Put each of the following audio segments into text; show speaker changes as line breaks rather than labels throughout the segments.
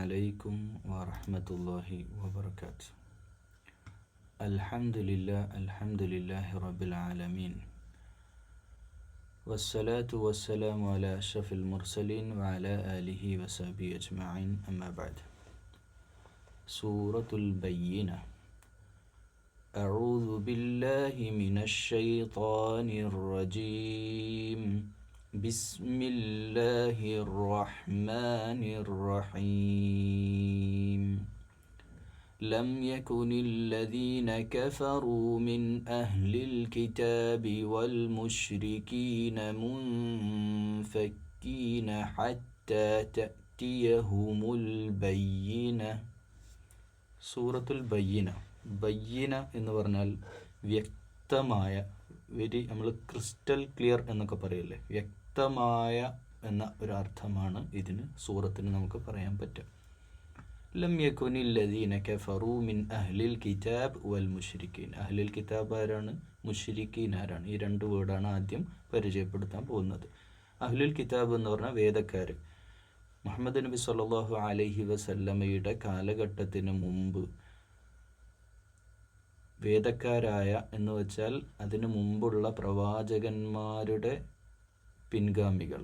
عليكم ورحمة الله وبركاته. الحمد لله الحمد لله رب العالمين. والصلاة والسلام على أشرف المرسلين وعلى آله وصحبه أجمعين أما بعد. سورة البينة. أعوذ بالله من الشيطان الرجيم. بسم الله الرحمن الرحيم لم يكن الذين كفروا من أهل الكتاب والمشركين منفكين حتى تأتيهم البينة സൂറത്തുൽ ബയ്യന ബയ്യന എന്ന് പറഞ്ഞാൽ വ്യക്തമായ വെരി നമ്മൾ ക്രിസ്റ്റൽ ക്ലിയർ എന്നൊക്കെ പറയില്ലേ? വ്യക്തമായ എന്ന ഒരു അർത്ഥമാണ് ഇതിന് സൂറത്തിന് നമുക്ക് പറയാൻ പറ്റും കഫറു മിൻ അഹ്ലിൽ കിതാബ് വൽ മുഷിരിക്കീൻ അഹ്ലിൽ കിതാബ് ആരാണ്? മുഷിരിക്കീൻ ആരാണ്? ഈ രണ്ട് വേർഡാണ് ആദ്യം പരിചയപ്പെടുത്താൻ പോകുന്നത്. അഹ്ലുൽ കിതാബ് എന്ന് പറഞ്ഞാൽ വേദക്കാർ മുഹമ്മദ് നബി സല്ലല്ലാഹു അലൈഹി വസല്ലമയുടെ കാലഘട്ടത്തിന് മുമ്പ് വേദക്കാരായ എന്ന് വെച്ചാൽ അതിനു മുമ്പുള്ള പ്രവാചകന്മാരുടെ പിൻഗാമികൾ.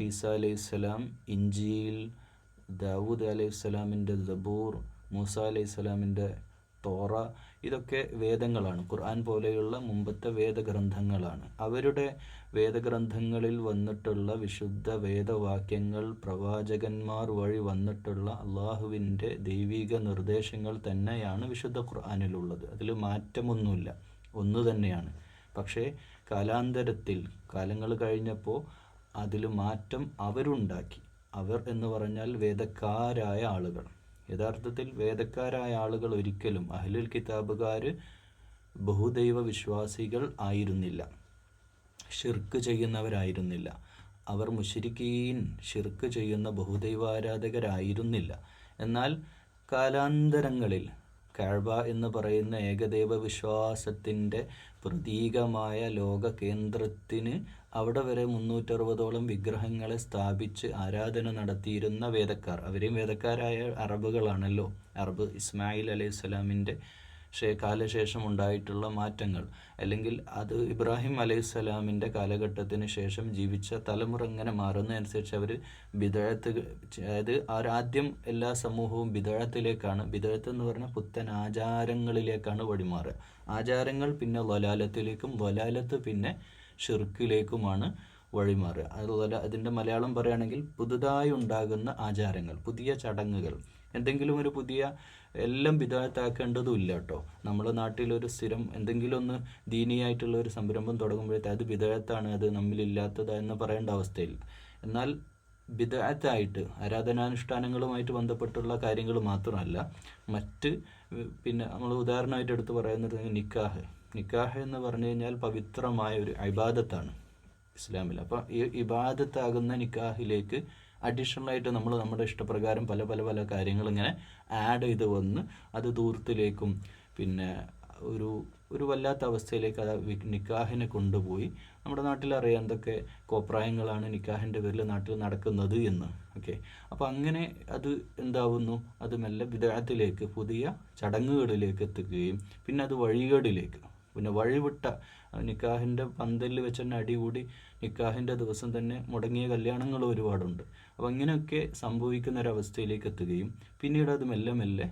ഈസ അലൈഹിസ്സലാം ഇഞ്ചിയിൽ ദാവൂദ് അലൈഹിസ്സലാമിന്റെ ദബൂർ മൂസ അലൈഹിസ്സലാമിന്റെ തോറ ഇതൊക്കെ വേദങ്ങളാണ്. ഖുർആൻ പോലെയുള്ള മുമ്പത്തെ വേദഗ്രന്ഥങ്ങളാണ്. അവരുടെ വേദഗ്രന്ഥങ്ങളിൽ വന്നിട്ടുള്ള വിശുദ്ധ വേദവാക്യങ്ങൾ പ്രവാചകന്മാർ വഴി വന്നിട്ടുള്ള അള്ളാഹുവിന്റെ ദൈവിക നിർദ്ദേശങ്ങൾ തന്നെയാണ് വിശുദ്ധ ഖുർആാനിലുള്ളത്. അതിൽ മാറ്റമൊന്നുമില്ല. ഒന്നു തന്നെയാണ്. പക്ഷേ കാലാന്തരത്തിൽ കാലങ്ങൾ കഴിഞ്ഞപ്പോൾ അതിൽ മാറ്റം അവരുണ്ടാക്കി. അവർ എന്ന് പറഞ്ഞാൽ വേദക്കാരായ ആളുകൾ. യഥാർത്ഥത്തിൽ വേദക്കാരായ ആളുകൾ ഒരിക്കലും അഹ്ലുൽ കിതാബുകാർ ബഹുദൈവ വിശ്വാസികൾ ആയിരുന്നില്ല. ഷിർക്ക് ചെയ്യുന്നവരായിരുന്നില്ല. അവർ മുഷിരിക്കീൻ ഷിർക്ക് ചെയ്യുന്ന ബഹുദൈവാരാധകരായിരുന്നില്ല എന്നാൽ കാലാന്തരങ്ങളിൽ കാഴ്ബ എന്ന് പറയുന്ന ഏകദൈവ വിശ്വാസത്തിന്റെ പ്രതീകമായ ലോക കേന്ദ്രത്തിന് അവിടെ വരെ മുന്നൂറ്ററുപതോളം വിഗ്രഹങ്ങളെ സ്ഥാപിച്ച് ആരാധന നടത്തിയിരുന്ന വേദക്കാർ. അവരെയും വേദക്കാരായ അറബുകളാണല്ലോ. അറബ് ഇസ്മായിൽ അലൈഹി സ്വലാമിന്റെ കാലശേഷം ഉണ്ടായിട്ടുള്ള മാറ്റങ്ങൾ. അല്ലെങ്കിൽ അത് ഇബ്രാഹിം അലൈഹി സ്വലാമിന്റെ കാലഘട്ടത്തിന് ശേഷം ജീവിച്ച തലമുറ ഇങ്ങനെ മാറുന്നതനുസരിച്ച് അവർ ബിദഴത്ത് അതായത് അവരാദ്യം എല്ലാ സമൂഹവും ബിദഴത്തിലേക്കാണ് ബിദഴത്ത് എന്ന് പറഞ്ഞാൽ പുത്തൻ ആചാരങ്ങളിലേക്കാണ് വഴിമാറുക. ആചാരങ്ങൾ പിന്നെ വലാലത്തിലേക്കും വലാലത്ത് പിന്നെ ഷിർക്കിലേക്കുമാണ് വഴിമാറുക. അതുപോലെ അതിന്റെ മലയാളം പറയുകയാണെങ്കിൽ പുതുതായി ഉണ്ടാകുന്ന ആചാരങ്ങൾ പുതിയ ചടങ്ങുകൾ. എന്തെങ്കിലും ഒരു പുതിയ എല്ലാം വിധായത്താക്കേണ്ടതും ഇല്ല കേട്ടോ. നമ്മുടെ നാട്ടിലൊരു സ്ഥിരം എന്തെങ്കിലും ഒന്ന് ദീനിയായിട്ടുള്ള ഒരു സംരംഭം തുടങ്ങുമ്പോഴത്തെ അത് വിധേയത്താണ് അത് നമ്മളില്ലാത്തത് എന്ന് പറയേണ്ട അവസ്ഥയിൽ. എന്നാൽ വിദഗ്ധായിട്ട് ആരാധനാനുഷ്ഠാനങ്ങളുമായിട്ട് ബന്ധപ്പെട്ടുള്ള കാര്യങ്ങൾ മാത്രമല്ല മറ്റ് പിന്നെ നമ്മൾ ഉദാഹരണമായിട്ട് എടുത്ത് പറയുന്നത് നിക്കാഹ്. നിക്കാഹ് എന്ന് പറഞ്ഞു കഴിഞ്ഞാൽ പവിത്രമായ ഒരു ഇബാദത്താണ് ഇസ്ലാമിൽ. അപ്പോൾ ഈ ഇബാദത്താകുന്ന നിക്കാഹിലേക്ക് അഡീഷണൽ ആയിട്ട് നമ്മൾ നമ്മുടെ ഇഷ്ടപ്രകാരം പല പല പല കാര്യങ്ങൾ ഇങ്ങനെ ആഡ് ചെയ്ത് വന്ന് അത് ദൂരത്തിലേക്കും പിന്നെ ഒരു ഒരു വല്ലാത്ത അവസ്ഥയിലേക്ക് അത് നിക്കാഹിനെ കൊണ്ടുപോയി നമ്മുടെ നാട്ടിൽ അറിയാം എന്തൊക്കെ കോപ്രായങ്ങളാണ് നിക്കാഹിന്റെ പേരിൽ നാട്ടിൽ നടക്കുന്നത് എന്ന്. ഓക്കെ അപ്പോൾ അങ്ങനെ അത് എന്താവുന്നു? അത് മെല്ലെ വിദേഹത്തിലേക്ക് പുതിയ ചടങ്ങുകളിലേക്ക് എത്തുകയും പിന്നെ അത് വഴികേടിലേക്ക്. പിന്നെ വഴിവിട്ട നിക്കാഹിന്റെ പന്തലിൽ വെച്ച് തന്നെ അടികൂടി നിക്കാഹിന്റെ ദിവസം തന്നെ മുടങ്ങിയ കല്യാണങ്ങൾ ഒരുപാടുണ്ട്. അപ്പോൾ അങ്ങനെയൊക്കെ സംഭവിക്കുന്ന ഒരവസ്ഥയിലേക്ക് എത്തുകയും പിന്നീട് അത് മെല്ലെ മെല്ലെ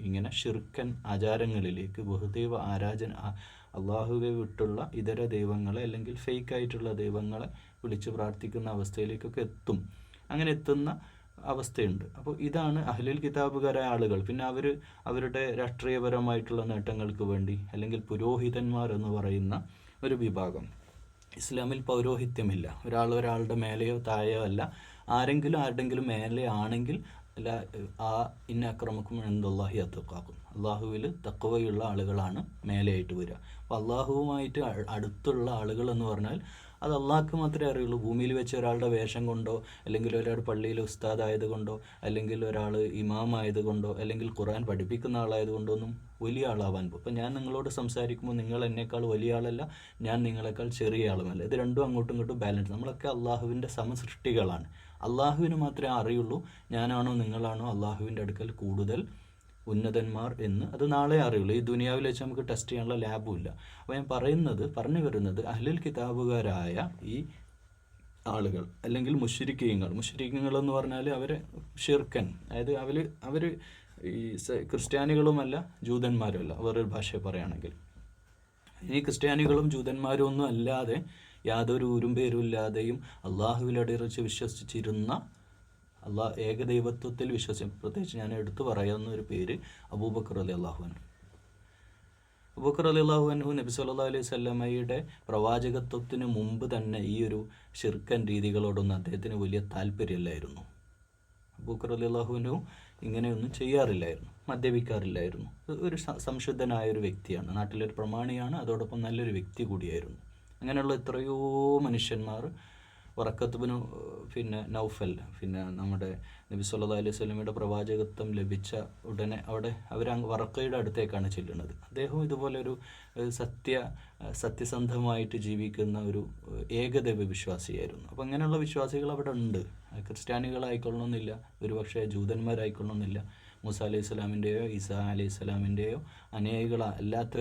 ഇങ്ങനെ ഷിർക്കൻ ആചാരങ്ങളിലേക്ക് ബഹുദൈവ ആരാധന അള്ളാഹുവെ വിട്ടുള്ള ഇതര ദൈവങ്ങളെ അല്ലെങ്കിൽ ഫേക്കായിട്ടുള്ള ദൈവങ്ങളെ വിളിച്ച് പ്രാർത്ഥിക്കുന്ന അവസ്ഥയിലേക്കൊക്കെ എത്തും. അങ്ങനെ എത്തുന്ന അവസ്ഥയുണ്ട്. അപ്പോൾ ഇതാണ് അഹ്ലുൽ കിതാബുകാരായ ആളുകൾ. പിന്നെ അവർ അവരുടെ രാഷ്ട്രീയപരമായിട്ടുള്ള നേട്ടങ്ങൾക്ക് വേണ്ടി അല്ലെങ്കിൽ പുരോഹിതന്മാർ എന്ന് പറയുന്ന ഒരു വിഭാഗം. ഇസ്ലാമിൽ പൗരോഹിത്യമില്ല. ഒരാൾ ഒരാളുടെ മേലെയോ താഴെയോ അല്ല. ആരെങ്കിലും ആരുടെങ്കിലും മേലെ ആണെങ്കിൽ അല്ല ആ ഇന്ന അക്രമക്കും എന്തല്ലാഹി അത്തക്കാക്കും അള്ളാഹുവിൽ തക്കവയുള്ള ആളുകളാണ് മേലെയായിട്ട് വരിക. അപ്പോൾ അള്ളാഹുവുമായിട്ട് അടുത്തുള്ള ആളുകൾ എന്ന് പറഞ്ഞാൽ അത് അള്ളാഹ്ക്ക് മാത്രമേ അറിയുള്ളൂ. ഭൂമിയിൽ വെച്ച് ഒരാളുടെ വേഷം കൊണ്ടോ അല്ലെങ്കിൽ ഒരാൾ പള്ളിയിൽ ഉസ്താദ് ആയതുകൊണ്ടോ അല്ലെങ്കിൽ ഒരാൾ ഇമാം ആയതുകൊണ്ടോ അല്ലെങ്കിൽ ഖുറാൻ പഠിപ്പിക്കുന്ന ആളായതുകൊണ്ടോ ഒന്നും വലിയ ആളാവാൻ പോകും അപ്പം ഞാൻ നിങ്ങളോട് സംസാരിക്കുമ്പോൾ നിങ്ങൾ എന്നേക്കാൾ വലിയ ആളല്ല ഞാൻ നിങ്ങളെക്കാൾ ചെറിയ ആളുമല്ല. ഇത് രണ്ടും അങ്ങോട്ടും ഇങ്ങോട്ടും ബാലൻസ് നമ്മളൊക്കെ അള്ളാഹുവിന്റെ സമസൃഷ്ടികളാണ്. അള്ളാഹുവിന് മാത്രമേ അറിയുള്ളൂ ഞാനാണോ നിങ്ങളാണോ അള്ളാഹുവിന്റെ അടുക്കൽ കൂടുതൽ ഉന്നതന്മാർ എന്ന് അത് നാളെ അറിയുള്ളൂ. ഈ ദുനിയാവിൽ വെച്ച് നമുക്ക് ടെസ്റ്റ് ചെയ്യാനുള്ള ലാബും ഇല്ല. അപ്പോൾ ഞാൻ പറയുന്നത് പറഞ്ഞു വരുന്നത് അഹ്ലിൽ കിതാബുകാരായ ഈ ആളുകൾ അല്ലെങ്കിൽ മുഷരിക്കീങ്ങൾ മുഷരിക്കങ്ങൾ എന്ന് പറഞ്ഞാൽ അവർ ഷിർക്കൻ. അതായത് അവർ അവർ ഈ ക്രിസ്ത്യാനികളുമല്ല ജൂതന്മാരുമല്ല വേറൊരു ഭാഷ പറയുകയാണെങ്കിൽ. ഈ ക്രിസ്ത്യാനികളും ജൂതന്മാരും ഒന്നും അല്ലാതെ യാതൊരു പേരും ഇല്ലാതെയും അള്ളാഹുവിൽ അടിയറച്ച് വിശ്വസിച്ചിരുന്ന അള്ളാഹ് ഏകദൈവത്വത്തിൽ വിശ്വസിക്കും. പ്രത്യേകിച്ച് ഞാൻ എടുത്തു പറയുന്ന ഒരു പേര് അബൂബക്കർ അലി അള്ളാഹുൻ അബൂബക്കർ അലി അള്ളാഹു അൻഹു നബി സല്ലാ അലൈഹി സ്വല്ലമ്മയുടെ പ്രവാചകത്വത്തിന് മുമ്പ് തന്നെ ഈ ഒരു ഷിർക്കൻ രീതികളോടൊന്നും അദ്ദേഹത്തിന് വലിയ താല്പര്യമില്ലായിരുന്നു. അബൂബക്കർ അലി അള്ളാഹുവിനും ഇങ്ങനെയൊന്നും ചെയ്യാറില്ലായിരുന്നു മദ്യപിക്കാറില്ലായിരുന്നു. ഒരു സംശുദ്ധനായ ഒരു വ്യക്തിയാണ് നാട്ടിലൊരു പ്രമാണിയാണ് അതോടൊപ്പം നല്ലൊരു വ്യക്തി കൂടിയായിരുന്നു. അങ്ങനെയുള്ള എത്രയോ മനുഷ്യന്മാർ വറക്കത്തുബിന് പിന്നെ നൗഫൽ പിന്നെ നമ്മുടെ നബി സല്ലാ അലൈഹി സ്വലമിയുടെ പ്രവാചകത്വം ലഭിച്ച ഉടനെ അവിടെ അവർ വറക്കയുടെ അടുത്തേക്കാണ് ചെല്ലുന്നത്. അദ്ദേഹം ഇതുപോലെ ഒരു സത്യ സത്യസന്ധമായിട്ട് ജീവിക്കുന്ന ഒരു ഏകദൈവ വിശ്വാസിയായിരുന്നു. അപ്പം അങ്ങനെയുള്ള വിശ്വാസികൾ അവിടെ ഉണ്ട്. ക്രിസ്ത്യാനികളായിക്കൊള്ളണമെന്നില്ല ഒരുപക്ഷെ ജൂതന്മാരായിക്കൊള്ളണമെന്നില്ല. മൂസ അലൈഹി സ്വലാമിന്റെയോ ഈസാ അലൈഹി സ്വലാമിന്റെയോ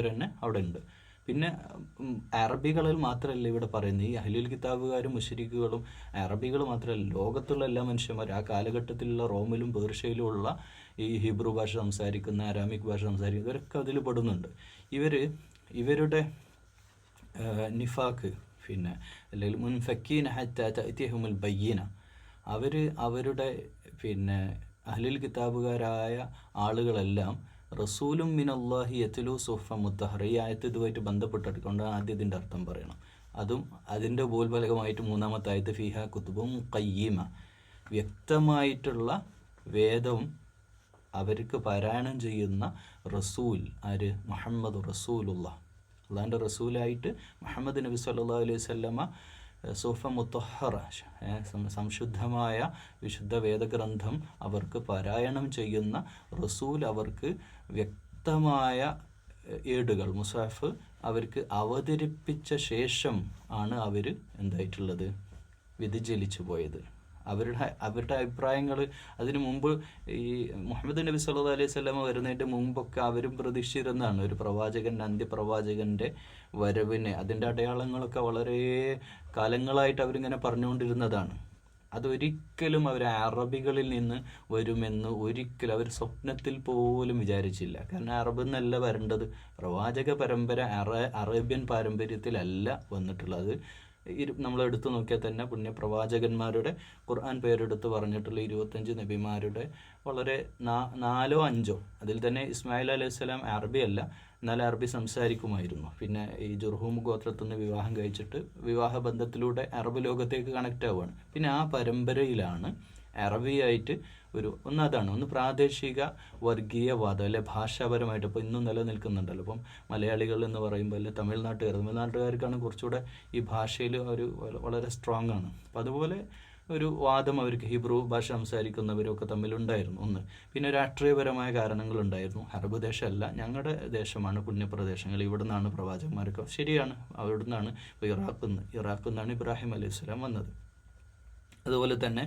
തന്നെ അവിടെ ഉണ്ട്. പിന്നെ അറബികളിൽ മാത്രമല്ല ഇവിടെ പറയുന്നത്. ഈ അഹ്ലുൽ കിതാബുകാരും മുഷരിക്കുകളും അറബികൾ മാത്രമല്ല ലോകത്തുള്ള എല്ലാ മനുഷ്യന്മാരും ആ കാലഘട്ടത്തിലുള്ള റോമിലും പേർഷ്യയിലും ഉള്ള ഈ ഹിബ്രു ഭാഷ സംസാരിക്കുന്ന അരാമിക് ഭാഷ സംസാരിക്കുന്ന ഇവരൊക്കെ അതിൽ പെടുന്നുണ്ട്. ഇവർ ഇവരുടെ നിഫാക്ക് പിന്നെ അല്ലെങ്കിൽ മുൻഫക്കീന ഹത്തഹുമുൽ ബയ്യന. അവർ അവരുടെ പിന്നെ അഹ്ലുൽ കിതാബുകാരായ ആളുകളെല്ലാം റസൂലും മിൻ അള്ളാഹി യത്ലു സുഫ മുത്തഹർ ഈ ആയത്ത് ഇതുമായിട്ട് ബന്ധപ്പെട്ടെടുക്കൊണ്ട് ആദ്യം ഇതിന്റെ അർത്ഥം പറയണം. അതും അതിന്റെ ബോൽബലകമായിട്ട് മൂന്നാമത്തെ ആയത്ത് ഫിഹ കുത്തുബും കയ്യീമ വ്യക്തമായിട്ടുള്ള വേദവും അവർക്ക് പാരായണം ചെയ്യുന്ന റസൂൽ ആര്? മുഹമ്മദ് റസൂലുള്ള അള്ളാഹിന്റെ റസൂലായിട്ട് മുഹമ്മദ് നബി സല്ലാ അലൈഹി വസല്ലമ സൂഫ മുത്തഹറ സംശുദ്ധമായ വിശുദ്ധ വേദഗ്രന്ഥം അവർക്ക് പാരായണം ചെയ്യുന്ന റസൂൽ അവർക്ക് വ്യക്തമായ ഏടുകൾ. മുസാഫ് അവർക്ക് അവതരിപ്പിച്ച ശേഷം ആണ് അവർ എന്തായിട്ടുള്ളത്? വ്യതിചലിച്ചു പോയത്. അവരുടെ അവരുടെ അഭിപ്രായങ്ങൾ അതിനു മുമ്പ് ഈ മുഹമ്മദ് നബി സല്ലു അലൈഹി സ്വലമ വരുന്നതിന്റെ മുമ്പൊക്കെ അവരും പ്രതീക്ഷിച്ചിരുന്നതാണ്. ഒരു പ്രവാചകന്റെ അന്ത്യപ്രവാചകന്റെ വരവിനെ. അതിന്റെ അടയാളങ്ങളൊക്കെ വളരെ കാലങ്ങളായിട്ട് അവരിങ്ങനെ പറഞ്ഞുകൊണ്ടിരുന്നതാണ്. അതൊരിക്കലും അവർ അറബികളിൽ നിന്ന് വരുമെന്ന് ഒരിക്കലും അവർ സ്വപ്നത്തിൽ പോലും വിചാരിച്ചില്ല. കാരണം അറബ് എന്നല്ല വരേണ്ടത്. പ്രവാചക പരമ്പര അറേ അറേബ്യൻ പാരമ്പര്യത്തിലല്ല വന്നിട്ടുള്ളത്. ഇരു നമ്മൾ എടുത്തു നോക്കിയാൽ തന്നെ പുണ്യപ്രവാചകന്മാരുടെ ഖുർആൻ പേരെടുത്ത് പറഞ്ഞിട്ടുള്ള ഇരുപത്തഞ്ച് നബിമാരുടെ വളരെ നാലോ അഞ്ചോ. അതിൽ തന്നെ ഇസ്മായിൽ അലൈഹി സ്വലാം അറബി അല്ല എന്നാൽ അറബി സംസാരിക്കുമായിരുന്നു. പിന്നെ ഈ ജുർഹൂം ഗോത്രത്തിൽ നിന്ന് വിവാഹം കഴിച്ചിട്ട് വിവാഹ ബന്ധത്തിലൂടെ അറബ് ലോകത്തേക്ക് കണക്റ്റ് ആവുകയാണ്. പിന്നെ ആ പരമ്പരയിലാണ് അറബിയായിട്ട് ഒരു ഒന്ന് അതാണ്. ഒന്ന് പ്രാദേശിക വർഗീയവാദം അല്ലെ? ഭാഷാപരമായിട്ട് ഇപ്പോൾ ഇന്നും നിലനിൽക്കുന്നുണ്ടല്ലോ. അപ്പം മലയാളികൾ എന്ന് പറയുമ്പോൾ അല്ലെ തമിഴ്നാട്ടുകാർ തമിഴ്നാട്ടുകാർക്കാണ് കുറച്ചുകൂടെ ഈ ഭാഷയിൽ ഒരു വളരെ സ്ട്രോങ് ആണ്. അപ്പം അതുപോലെ ഒരു വാദം അവർക്ക് ഹിബ്രു ഭാഷ സംസാരിക്കുന്നവരൊക്കെ തമ്മിലുണ്ടായിരുന്നു ഒന്ന്. പിന്നെ രാഷ്ട്രീയപരമായ കാരണങ്ങളുണ്ടായിരുന്നു. അറബ് ദേശമല്ല ഞങ്ങളുടെ ദേശമാണ് പുണ്യപ്രദേശങ്ങൾ. ഇവിടെ നിന്നാണ് പ്രവാചകന്മാരൊക്കെ ശരിയാണ് അവിടെ നിന്നാണ് ഇപ്പോൾ ഇറാഖിൽ നിന്ന് ഇറാഖിൽ നിന്നാണ് ഇബ്രാഹിം അലൈഹി സ്വലാം വന്നത്. അതുപോലെ തന്നെ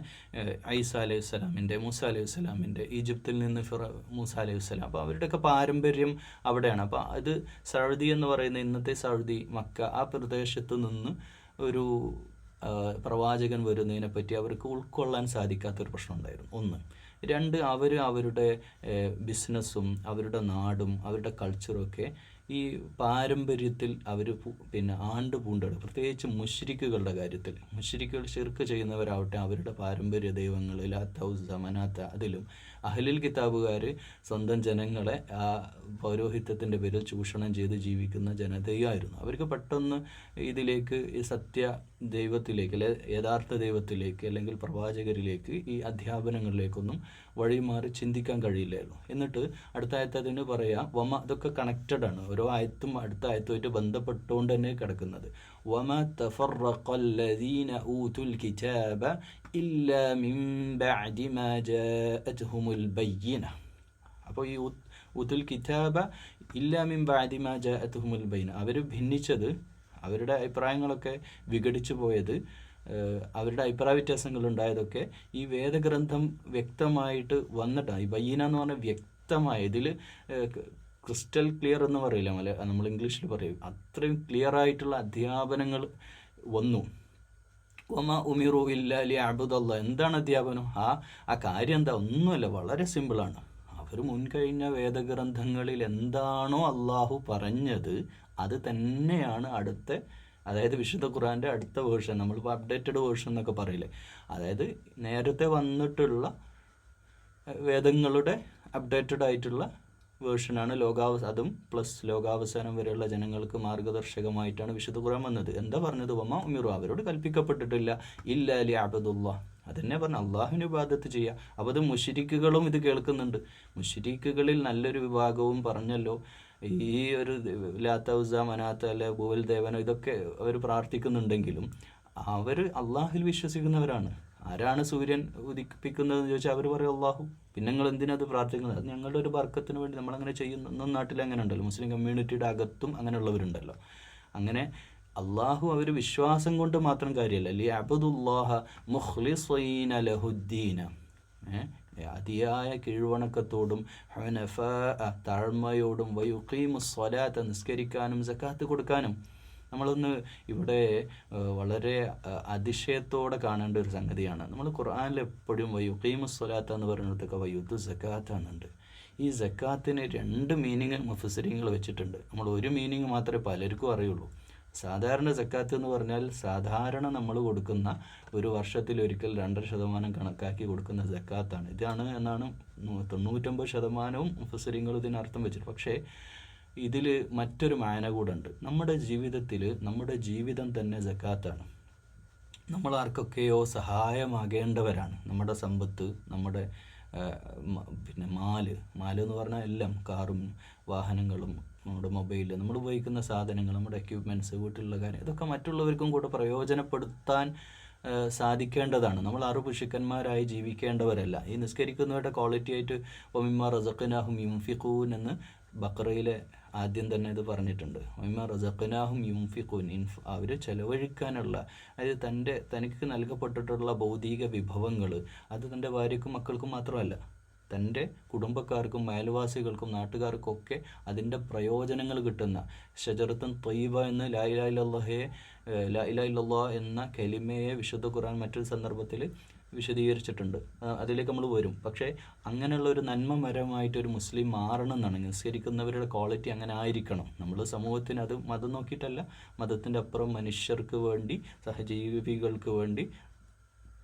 ഐസ അലൈഹി സ്വലാമിന്റെ മൂസ അലൈഹി സ്വലാമിന്റെ ഈജിപ്തിൽ നിന്ന് ഫിറ മൂസ അലൈഹി സ്വലാം. അപ്പോൾ അവരുടെയൊക്കെ പാരമ്പര്യം അവിടെയാണ്. അപ്പോൾ അത് സൗദി എന്ന് പറയുന്ന ഇന്നത്തെ സൗദി മക്ക ആ പ്രദേശത്ത് നിന്ന് ഒരു പ്രവാചകൻ വരുന്നതിനെ പറ്റി അവർക്ക് ഉൾക്കൊള്ളാൻ സാധിക്കാത്തൊരു പ്രശ്നം ഉണ്ടായിരുന്നു. ഒന്ന്. രണ്ട് അവർ അവരുടെ ബിസിനസ്സും അവരുടെ നാടും അവരുടെ കൾച്ചറും ഒക്കെ ഈ പാരമ്പര്യത്തിൽ അവർ പിന്നെ ആണ്ട് പൂണ്ടുകൾ പ്രത്യേകിച്ച് മുഷ്രിക്കുകളുടെ കാര്യത്തിൽ. മുഷ്രിക്കുകൾ ഷിർക്ക് ചെയ്യുന്നവരാവട്ടെ അവരുടെ പാരമ്പര്യ ദൈവങ്ങൾ ലാത്തൗസ സമനാത്ത അതിലും അഹലിൽ കിതാബുകാർ സ്വന്തം ജനങ്ങളെ ആ പൗരോഹിത്യത്തിന്റെ പേരിൽ ചൂഷണം ചെയ്ത് ജീവിക്കുന്ന ജനതയായിരുന്നു. അവർക്ക് പെട്ടെന്ന് ഇതിലേക്ക് ഈ സത്യ ദൈവത്തിലേക്ക് അല്ലെ യഥാർത്ഥ ദൈവത്തിലേക്ക് അല്ലെങ്കിൽ പ്രവാചകരിലേക്ക് ഈ അധ്യാപനങ്ങളിലേക്കൊന്നും വഴിമാറി ചിന്തിക്കാൻ കഴിയില്ലായിരുന്നു. എന്നിട്ട് അടുത്ത ആയത്ത് അതിന് പറയാം വമ ഇതൊക്കെ കണക്റ്റഡ് ആണ്. ഓരോ ആയത്തും അടുത്ത ആയത്തുമായിട്ട് ബന്ധപ്പെട്ടുകൊണ്ട് തന്നെ കിടക്കുന്നത്. വമ തഫറഖല്ലദീന ഊതുൽ കിതാബ ഇല്ലാ മിൻ അപ്പോൾ ഈ ഉതുൽ കിതാബ ഇല്ലാ മിൻ ബഅദി മാ ബയ്യിന. അവർ ഭിന്നിച്ചത് അവരുടെ അഭിപ്രായങ്ങളൊക്കെ വിഘടിച്ചു പോയത് അവരുടെ അഭിപ്രായ വ്യത്യാസങ്ങൾ ഉണ്ടായതൊക്കെ ഈ വേദഗ്രന്ഥം വ്യക്തമായിട്ട് വന്നിട്ടാണ്. ഈ ബയ്യന എന്ന് പറഞ്ഞാൽ വ്യക്തമായ ഇതിൽ ക്രിസ്റ്റൽ ക്ലിയർ എന്ന് പറയില്ല മല നമ്മൾ ഇംഗ്ലീഷിൽ പറയും. അത്രയും ക്ലിയർ ആയിട്ടുള്ള അധ്യാപനങ്ങൾ വന്നു. ഒമ ഉമിറു ഇല്ലാലി അബുദല്ല എന്താണ് അധ്യാപനം? ആ ആ കാര്യം എന്താ? ഒന്നുമല്ല വളരെ സിമ്പിളാണ്. അവർ മുൻകഴിഞ്ഞ വേദഗ്രന്ഥങ്ങളിൽ എന്താണോ അള്ളാഹു പറഞ്ഞത് അത് തന്നെയാണ് അടുത്ത അതായത് വിശുദ്ധ ഖുറാന്റെ അടുത്ത വേർഷൻ നമ്മളിപ്പോൾ അപ്ഡേറ്റഡ് വേർഷൻ എന്നൊക്കെ പറയില്ലേ? അതായത് നേരത്തെ വന്നിട്ടുള്ള വേദങ്ങളുടെ അപ്ഡേറ്റഡ് ആയിട്ടുള്ള വേർഷനാണ് ലോകാവ അതും പ്ലസ് ലോകാവസാനം വരെയുള്ള ജനങ്ങൾക്ക് മാർഗദർശകമായിട്ടാണ് വിശുദ്ധ ഖുറാൻ വന്നത്. എന്താ പറഞ്ഞത്? വമ ഉമിറു. അവരോട് കൽപ്പിക്കപ്പെട്ടിട്ടില്ല. ഇല്ല അലി അബദുല്ല തന്നെ പറഞ്ഞു അള്ളാഹുവിന് ഇബാദത്ത് ചെയ്യുക അപ്പോൾ അത് മുഷിരിക്കുകളും ഇത് കേൾക്കുന്നുണ്ട്. മുഷിരിക്കുകളിൽ നല്ലൊരു വിഭാഗവും പറഞ്ഞല്ലോ. ഈ ഒരു ലാത്ത ഉസ മനാത്ത അല്ലെ ഭൂവൽ ദേവനോ ഇതൊക്കെ അവർ പ്രാർത്ഥിക്കുന്നുണ്ടെങ്കിലും അവർ അള്ളാഹുൽ വിശ്വസിക്കുന്നവരാണ്. ആരാണ് സൂര്യൻ ഉദിപ്പിക്കുന്നത് എന്ന് ചോദിച്ചാൽ അവർ പറയും അള്ളാഹു. പിന്നെ നിങ്ങൾ അത് പ്രാർത്ഥിക്കുന്നത്? ഞങ്ങളുടെ ഒരു വർക്കത്തിന് വേണ്ടി നമ്മളങ്ങനെ ചെയ്യുന്ന നാട്ടിൽ അങ്ങനെ ഉണ്ടല്ലോ മുസ്ലിം കമ്മ്യൂണിറ്റിയുടെ അകത്തും അങ്ങനെയുള്ളവരുണ്ടല്ലോ. അങ്ങനെ അള്ളാഹു അവർ വിശ്വാസം കൊണ്ട് മാത്രം കാര്യമല്ല. അലി അബുദുല്ലാഹ മുഖ്ലിസൈന ലഹുദ്ദീന? അതിയായ കീഴ്വണക്കത്തോടും ഹനഫ താഴ്മയോടും വയുക്കീമു സ്വലാത്ത നിസ്കരിക്കാനും സക്കാത്ത് കൊടുക്കാനും നമ്മളൊന്ന് ഇവിടെ വളരെ അതിശയത്തോടെ കാണേണ്ട ഒരു സംഗതിയാണ്. നമ്മൾ ഖുർആാനിൽ എപ്പോഴും വയുക്കീമു സ്വലാത്ത എന്ന് പറയുന്നിടത്തൊക്കെ വയുദ്ധു സക്കാത്ത് എന്നുണ്ട് ഈ സക്കാത്തിന് രണ്ട് മീനിങ് മുഫസരിങ്ങൾ വെച്ചിട്ടുണ്ട്. നമ്മൾ ഒരു മീനിങ് മാത്രമേ പലർക്കും അറിയുള്ളൂ. സാധാരണ സക്കാത്ത് എന്ന് പറഞ്ഞാൽ സാധാരണ നമ്മൾ കൊടുക്കുന്ന ഒരു വർഷത്തിൽ ഒരിക്കൽ രണ്ടര ശതമാനം കണക്കാക്കി കൊടുക്കുന്ന സക്കാത്താണ് ഇതാണ് എന്നാണ് തൊണ്ണൂറ്റൊമ്പത് ശതമാനവും മുഫസരിങ്ങൾ ഇതിനർത്ഥം വെച്ചിട്ട്. പക്ഷേ ഇതിൽ മറ്റൊരു മായന കൂടുണ്ട്. നമ്മുടെ ജീവിതത്തിൽ നമ്മുടെ ജീവിതം തന്നെ സക്കാത്താണ് നമ്മൾ ആർക്കൊക്കെയോ സഹായമാകേണ്ടവരാണ്. നമ്മുടെ സമ്പത്ത് നമ്മുടെ പിന്നെ മാൽ. മാൽ എന്ന് പറഞ്ഞാൽ എല്ലാം കാറും വാഹനങ്ങളും നമ്മുടെ മൊബൈൽ നമ്മൾ ഉപയോഗിക്കുന്ന സാധനങ്ങൾ നമ്മുടെ എക്യുപ്മെന്റ്സ് വീട്ടിലുള്ള കാര്യം ഇതൊക്കെ മറ്റുള്ളവർക്കും കൂടെ പ്രയോജനപ്പെടുത്താൻ സാധിക്കേണ്ടതാണ്. നമ്മൾ അറുപുഷുക്കന്മാരായി ജീവിക്കേണ്ടവരല്ല. ഈ നിസ്കരിക്കുന്നവരുടെ ക്വാളിറ്റി ആയിട്ട് ഒമിമ റസഖനാഹും യുംഫിഖൂൻ എന്ന് ബക്രയിലെ ആദ്യം തന്നെ ഇത് പറഞ്ഞിട്ടുണ്ട്. ഒമിമ റസഖനാഹും യുംഫിഖൂൻ ഇൻഫ് അവർ ചെലവഴിക്കാനുള്ള അതായത് തന്റെ തനിക്ക് നൽകപ്പെട്ടിട്ടുള്ള ഭൗതിക വിഭവങ്ങൾ അത് തന്റെ ഭാര്യക്കും മക്കൾക്കും മാത്രമല്ല. തന്റെ കുടുംബക്കാർക്കും അയൽവാസികൾക്കും നാട്ടുകാർക്കും ഒക്കെ അതിന്റെ പ്രയോജനങ്ങൾ കിട്ടുന്ന ഷജറത്തുൻ തൊയ്ബ എന്ന് ലായിലായില്ലഹയെ ലായിലായില്ലാ എന്ന കലിമയെ വിശുദ്ധ ഖുറാൻ മറ്റൊരു സന്ദർഭത്തിൽ വിശദീകരിച്ചിട്ടുണ്ട്. അതിലേക്ക് നമ്മൾ വരും. പക്ഷേ അങ്ങനെയുള്ള ഒരു നന്മ മരമായിട്ട് ഒരു മുസ്ലിം മാറണം എന്നാണ് നിസ്കരിക്കുന്നവരുടെ ക്വാളിറ്റി അങ്ങനെ ആയിരിക്കണം. നമ്മൾ സമൂഹത്തിന് അത് മതം നോക്കിയിട്ടല്ല മതത്തിന്റെ അപ്പുറം മനുഷ്യർക്ക് വേണ്ടി സഹജീവികൾക്ക് വേണ്ടി